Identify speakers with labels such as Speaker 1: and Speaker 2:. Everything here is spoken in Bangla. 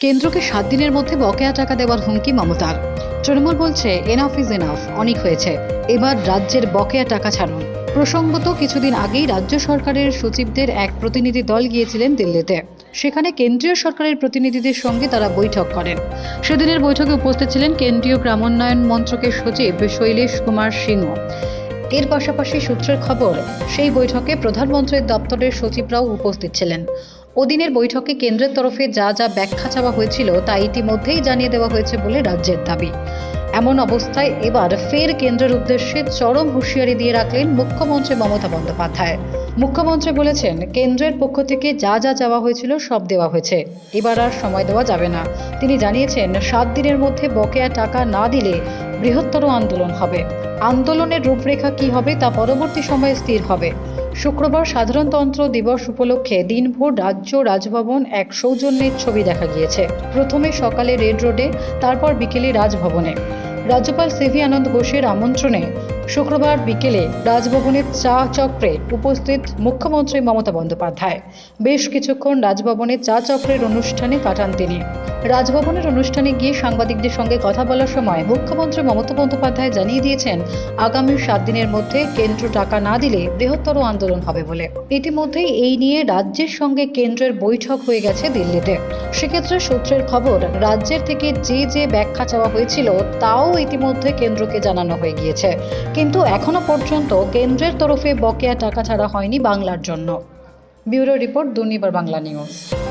Speaker 1: কেন্দ্রকে সাত দিনের মধ্যে বকেয়া টাকা দেওয়ার হুমকি মমতার। তৃণমূল বলছে এনাফ ইজ এনাফ অনেক হয়েছে। এবার রাজ্যের বকেয়া টাকা ছাড়ুন। প্রসঙ্গত, কিছুদিন আগেই রাজ্য সরকারের সচিবদের এক প্রতিনিধি দল গিয়েছিলেন দিল্লিতে। সেখানে কেন্দ্রীয় সরকারের প্রতিনিধিদের সঙ্গে তারা বৈঠক করেন। সেদিনের বৈঠকে উপস্থিত ছিলেন কেন্দ্রীয় গ্রামোন্নয়ন মন্ত্রকের সচিব শৈলেশ কুমার সিংহ। এর পাশাপাশি সূত্রের খবর, সেই বৈঠকে প্রধানমন্ত্রীর দপ্তরের সচিবরাও উপস্থিত ছিলেন। ওদিনের বৈঠকে কেন্দ্রের তরফে যা যা ব্যাখ্যা চাওয়া হয়েছিল তা ইতিমধ্যেই জানিয়ে দেওয়া হয়েছে বলে রাজ্যের দাবি। এমন অবস্থায় এবার ফের কেন্দ্রের উদ্দেশ্যে চরম হুঁশিয়ারি দিয়ে রাখলেন মুখ্যমন্ত্রী মমতা বন্দ্যোপাধ্যায়। মুখ্যমন্ত্রী বলেছেন, কেন্দ্রের পক্ষ থেকে যা যা চাওয়া হয়েছিল সব দেওয়া হয়েছে। এবার আর সময় দেওয়া যাবে না। তিনি জানিয়েছেন, সাত দিনের মধ্যে বকেয়া টাকা না দিলে বৃহত্তর আন্দোলন হবে। আন্দোলনের রূপরেখা কি হবে তা পরবর্তী সময়ে স্থির হবে। শুক্রবার সাধারণতন্ত্র দিবস উপলক্ষে দিনভর রাজ্য রাজভবন এক সৌজন্যের ছবি দেখা গিয়েছে। প্রথমে সকালে রেড রোডে, তারপর বিকেলে রাজভবনে। রাজ্যপাল সিভি আনন্দ ঘোষের আমন্ত্রণে শুক্রবার বিকেলে রাজভবনের চা চক্রে উপস্থিত মুখ্যমন্ত্রী মমতা বন্দ্যোপাধ্যায়। বেশ কিছুক্ষণ রাজভবনের চা চক্রের অনুষ্ঠানে কাটান তিনি। রাজভবনের অনুষ্ঠানে গিয়ে সাংবাদিকদের সঙ্গে কথা বলার সময় মুখ্যমন্ত্রী মমতা বন্দ্যোপাধ্যায় জানিয়ে দিয়েছেন, আগামী সাত দিনের মধ্যে কেন্দ্র টাকা না দিলে বৃহত্তর আন্দোলন হবে বলে। ইতিমধ্যেই এই নিয়ে রাজ্যের সঙ্গে কেন্দ্রের বৈঠক হয়ে গেছে দিল্লিতে। সেক্ষেত্রে সূত্রের খবর, রাজ্যের থেকে যে যে ব্যাখ্যা চাওয়া হয়েছিল তাও ইতিমধ্যে কেন্দ্রকে জানানো হয়ে গিয়েছে। কিন্তু এখনও পর্যন্ত কেন্দ্রের তরফে বকেয়া টাকা ছাড়া হয়নি বাংলার জন্য। Bureau report Durnibar Bangla news.